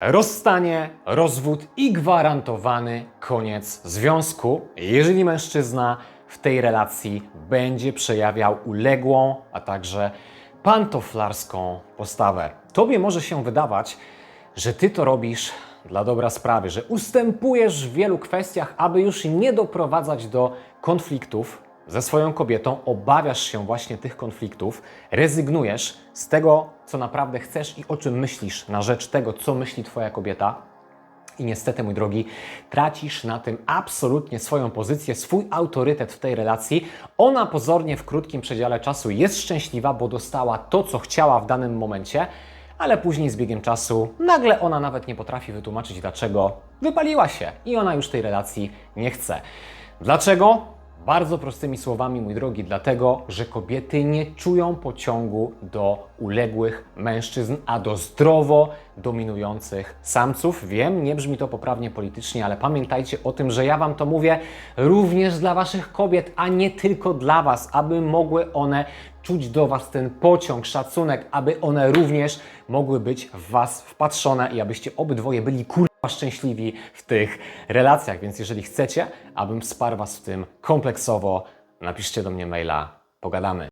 Rozstanie, rozwód i gwarantowany koniec związku, jeżeli mężczyzna w tej relacji będzie przejawiał uległą, a także pantoflarską postawę. Tobie może się wydawać, że ty to robisz dla dobra sprawy, że ustępujesz w wielu kwestiach, aby już nie doprowadzać do konfliktów ze swoją kobietą, obawiasz się właśnie tych konfliktów, rezygnujesz z tego, co naprawdę chcesz i o czym myślisz, na rzecz tego, co myśli Twoja kobieta. I niestety, mój drogi, tracisz na tym absolutnie swoją pozycję, swój autorytet w tej relacji. Ona pozornie w krótkim przedziale czasu jest szczęśliwa, bo dostała to, co chciała w danym momencie, ale później z biegiem czasu nagle ona nawet nie potrafi wytłumaczyć, dlaczego wypaliła się i ona już tej relacji nie chce. Dlaczego? Bardzo prostymi słowami, mój drogi, dlatego, że kobiety nie czują pociągu do uległych mężczyzn, a do zdrowo dominujących samców. Wiem, nie brzmi to poprawnie politycznie, ale pamiętajcie o tym, że ja Wam to mówię również dla Waszych kobiet, a nie tylko dla Was, aby mogły one czuć do Was ten pociąg, szacunek, aby one również mogły być w Was wpatrzone i abyście obydwoje byli kur szczęśliwi w tych relacjach. Więc jeżeli chcecie, abym wsparł Was w tym kompleksowo, napiszcie do mnie maila, pogadamy.